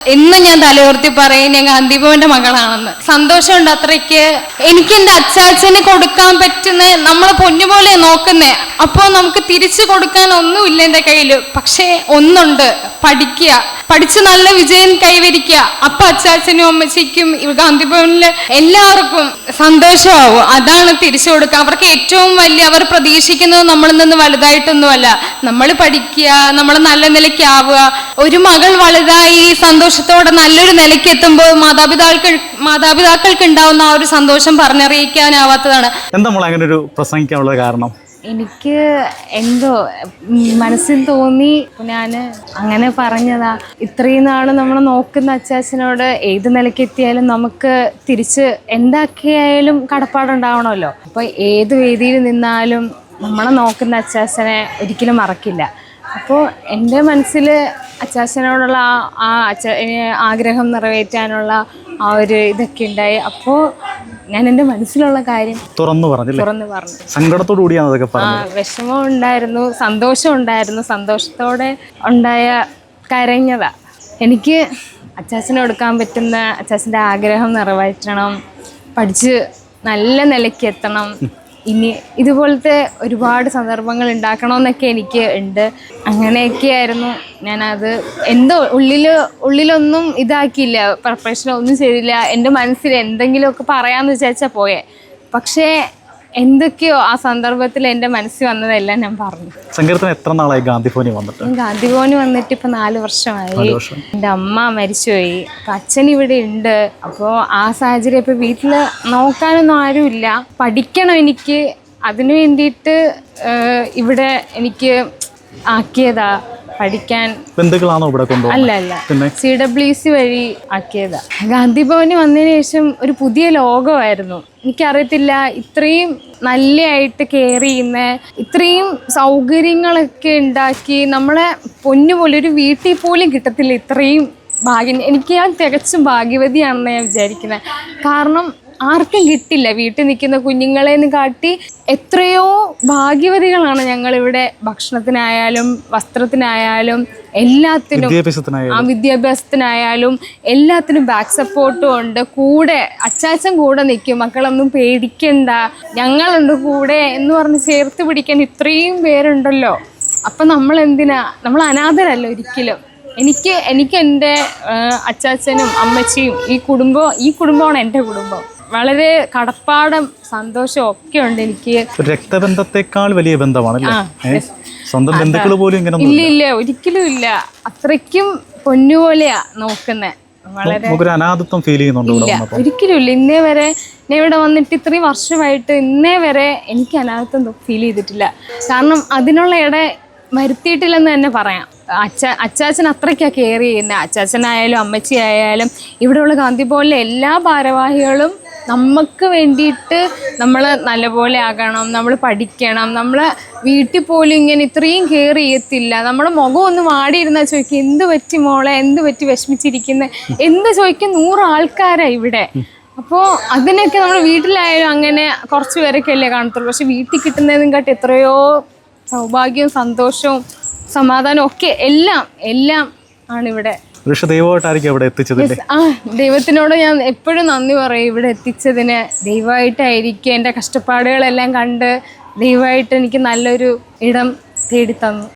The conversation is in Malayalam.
എന്നും ഞാൻ തലയുർത്തി പറയും ഞങ്ങൾ ഗാന്ധിഭവന്റെ മകളാണെന്ന്. സന്തോഷമുണ്ട് അത്രയ്ക്ക് എനിക്ക് എന്റെ അച്ചാച്ചന് കൊടുക്കാൻ പറ്റുന്ന നമ്മളെ പൊന്നുപോലെ നോക്കുന്നേ അപ്പോൾ നമുക്ക് തിരിച്ചു കൊടുക്കാൻ ഒന്നുമില്ല എന്റെ കയ്യിൽ പക്ഷേ ഒന്നുണ്ട്. പഠിക്കുക പഠിച്ച് നല്ല വിജയം കൈവരിക്കുക അപ്പൊ അച്ചാച്ചനും അമ്മച്ചിക്കും ഈ ഗാന്ധിഭവനിലെ എല്ലാവർക്കും സന്തോഷമാവും. അതാണ് തിരിച്ചു കൊടുക്കുക അവർക്ക് ഏറ്റവും വലിയ അവർ പ്രതീക്ഷിക്കുന്നത് നമ്മളിൽ നിന്ന് വലുതായിട്ടൊന്നുമല്ല. നമ്മൾ പഠിക്കുക നമ്മൾ നല്ല നിലയ്ക്കാവുക ഒരു മകൾ വലുതായി സന്തോഷത്തോടെ നല്ലൊരു നിലയ്ക്ക് എത്തുമ്പോൾ മാതാപിതാക്കൾ മാതാപിതാക്കൾക്ക് ഉണ്ടാവുന്ന ആ ഒരു സന്തോഷം പറഞ്ഞറിയിക്കാനാവാത്തതാണ്. എന്താ നമ്മൾ അങ്ങനെ ഒരു പ്രസംഗിക്കാനുള്ള കാരണം? എനിക്ക് എന്തോ മനസ്സിൽ തോന്നി. ഞാൻ അങ്ങനെ പറഞ്ഞതാ. ഇത്രയും നാൾ നമ്മൾ നോക്കുന്ന അച്ചാച്ചനോട് ഏത് നിലയ്ക്ക് എത്തിയാലും നമുക്ക് തിരിച്ച് എന്താക്കിയായാലും കടപ്പാടുണ്ടാവണമല്ലോ. അപ്പോൾ ഏത് വേദിയിൽ നിന്നാലും നമ്മളെ നോക്കുന്ന അച്ചാച്ചനെ ഒരിക്കലും മറക്കില്ല. അപ്പോൾ എന്റെ മനസ്സിൽ അച്ചാച്ചനോടുള്ള ആ ആ അച്ച ആഗ്രഹം നിറവേറ്റാനുള്ള ആ ഒരു ഇതൊക്കെ ഉണ്ടായി. അപ്പോൾ ഞാൻ എന്റെ മനസ്സിലുള്ള കാര്യം തുറന്നു പറഞ്ഞു തുറന്നു പറഞ്ഞു. സങ്കടത്തോടു കൂടിയാണ് അതൊക്കെ പറഞ്ഞത്. വിഷമം ഉണ്ടായിരുന്നു സന്തോഷം ഉണ്ടായിരുന്നു. സന്തോഷത്തോടെ ഉണ്ടായ കരഞ്ഞതാ. എനിക്ക് അച്ചാച്ചന് കൊടുക്കാൻ പറ്റുന്ന അച്ചാച്ചന്റെ ആഗ്രഹം നിറവേറ്റണം പഠിച്ച് നല്ല നിലയ്ക്ക് എത്തണം ഇനി ഇതുപോലത്തെ ഒരുപാട് സന്ദർഭങ്ങൾ ഉണ്ടാക്കണമെന്നൊക്കെ എനിക്ക് ഉണ്ട്. അങ്ങനെയൊക്കെയായിരുന്നു ഞാനത്. എന്തോ ഉള്ളിൽ ഉള്ളിലൊന്നും ഇതാക്കിയില്ല. പ്രിപ്പറേഷൻ ഒന്നും ചെയ്തില്ല. എന്റെ മനസ്സിൽ എന്തെങ്കിലുമൊക്കെ പറയാമെന്ന് വിചാരിച്ചാൽ പോയേ. പക്ഷേ എന്തൊക്കെയോ ആ സന്ദർഭത്തിൽ എന്റെ മനസ്സിൽ വന്നതെല്ലാം ഞാൻ പറഞ്ഞു. സങ്കീർത്തനം എത്ര നാളായി ഗാന്ധിഭവനി വന്നിട്ട്? ഗാന്ധിഭവനി വന്നിട്ട് ഇപ്പം നാല് വർഷമായി. എന്റെ എന്റെ അമ്മ മരിച്ചുപോയി. അപ്പം അച്ഛൻ ഇവിടെ ഉണ്ട്. അപ്പോ ആ സാഹചര്യം ഇപ്പൊ വീട്ടിൽ നോക്കാനൊന്നും ആരുമില്ല. പഠിക്കണം എനിക്ക്. അതിനു വേണ്ടിയിട്ട് ഇവിടെ എനിക്ക് ആക്കിയതാ. പഠിക്കാൻ ബന്ധുക്കളാണോ ഇവിടെ കൊണ്ടുപോകുന്നത്? അല്ല അല്ല. പിന്നെ? സി ഡബ്ല്യു സി വഴി ആക്കിയതാ. ഗാന്ധി ഭവന് വന്നതിന് ശേഷം ഒരു പുതിയ ലോകമായിരുന്നു. എനിക്കറിയത്തില്ല ഇത്രയും നല്ലതായിട്ട് കെയർ ചെയ്യുന്ന ഇത്രയും സൗകര്യങ്ങളൊക്കെ ഉണ്ടാക്കി നമ്മളെ പൊന്നു പോലെ ഒരു വീട്ടിൽ പോലും കിട്ടത്തില്ല ഇത്രയും ഭാഗ്യം. എനിക്ക് ഞാൻ തികച്ചും ഭാഗ്യവതിയാണെന്ന് ഞാൻ വിചാരിക്കുന്നത് കാരണം ആർക്കും കിട്ടില്ല. വീട്ടിൽ നിൽക്കുന്ന കുഞ്ഞുങ്ങളെന്ന് കാട്ടി എത്രയോ ഭാഗ്യവതികളാണ് ഞങ്ങൾ ഇവിടെ ഭക്ഷണത്തിനായാലും വസ്ത്രത്തിനായാലും എല്ലാത്തിനും വിദ്യാഭ്യാസത്തിനായാലും. എല്ലാത്തിനും ബാക്ക് സപ്പോർട്ടും ഉണ്ട്. കൂടെ അച്ചാച്ചൻ കൂടെ നിൽക്കും. മക്കളൊന്നും പേടിക്കണ്ട. ഞങ്ങളുണ്ട് കൂടെ എന്ന് പറഞ്ഞ് ചേർത്ത് പിടിക്കാൻ ഇത്രയും പേരുണ്ടല്ലോ. അപ്പം നമ്മൾ എന്തിനാ നമ്മൾ അനാഥരല്ല ഒരിക്കലും. എനിക്ക് എനിക്ക് എന്റെ അച്ചാച്ചനും അമ്മച്ചിയും ഈ കുടുംബം ഈ കുടുംബമാണ് എന്റെ കുടുംബം. വളരെ കടപ്പാടും സന്തോഷവും ഒക്കെ ഉണ്ട് എനിക്ക്. രക്തബന്ധത്തെക്കാൾ വലിയ ബന്ധമാണ് സ്വന്തം ബന്ധുക്കൾ പോലും ഇങ്ങനെ ഇല്ല ഇല്ല ഒരിക്കലും ഇല്ല. അത്രയ്ക്കും പൊന്നുപോലെയാ നോക്കുന്നത് വളരെ അനാഥത്വം ഫീൽ ചെയ്യുന്നുണ്ട് ഒരിക്കലും ഇല്ല. ഇന്നേ വരെ ഞാൻ ഇവിടെ വന്നിട്ട് ഇത്രയും വർഷമായിട്ട് ഇന്നേ വരെ എനിക്ക് അനാഥത്വം ഫീൽ ചെയ്തിട്ടില്ല. കാരണം അതിനുള്ള ഇടെ വരുത്തിയിട്ടില്ലെന്ന് തന്നെ പറയാം. അച്ഛ അച്ചാച്ചൻ അത്രയ്ക്കാണ് കെയർ ചെയ്യുന്നത് അച്ചാച്ചനായാലും അമ്മച്ചി ആയാലും ഇവിടെയുള്ള ഗാന്ധി പോലെ എല്ലാ ഭാരവാഹികളും നമുക്ക് വേണ്ടിയിട്ട് നമ്മൾ നല്ലപോലെ ആകണം നമ്മൾ പഠിക്കണം നമ്മൾ വീട്ടിൽ പോലും ഇങ്ങനെ ഇത്രയും കെയർ ചെയ്യത്തില്ല. നമ്മുടെ മുഖം ഒന്ന് വാടിയിരുന്നാൽ ചോദിക്കും എന്ത് പറ്റി മോളെ? എന്ത് പറ്റി വിഷമിച്ചിരിക്കുന്നത് എന്ത് ചോദിക്കും നൂറ് ആൾക്കാരാണ് ഇവിടെ. അപ്പോൾ അതിനൊക്കെ നമ്മൾ വീട്ടിലായാലും അങ്ങനെ കുറച്ച് പേരൊക്കെ അല്ലേ കാണത്തുള്ളൂ. പക്ഷെ വീട്ടിൽ കിട്ടുന്നതിനും കാട്ടി എത്രയോ സൗഭാഗ്യവും സന്തോഷവും സമാധാനവും ഒക്കെ എല്ലാം എല്ലാം ആണ് പക്ഷെ ദൈവമായിട്ടായിരിക്കും ഇവിടെ എത്തിച്ചതിന്റെ ആ ദൈവത്തിനോട് ഞാൻ എപ്പോഴും നന്ദി പറയും ഇവിടെ എത്തിച്ചതിന്. ദൈവമായിട്ടായിരിക്കും എന്റെ കഷ്ടപ്പാടുകളെല്ലാം കണ്ട് ദൈവമായിട്ട് എനിക്ക് നല്ലൊരു ഇടം തേടി തന്നു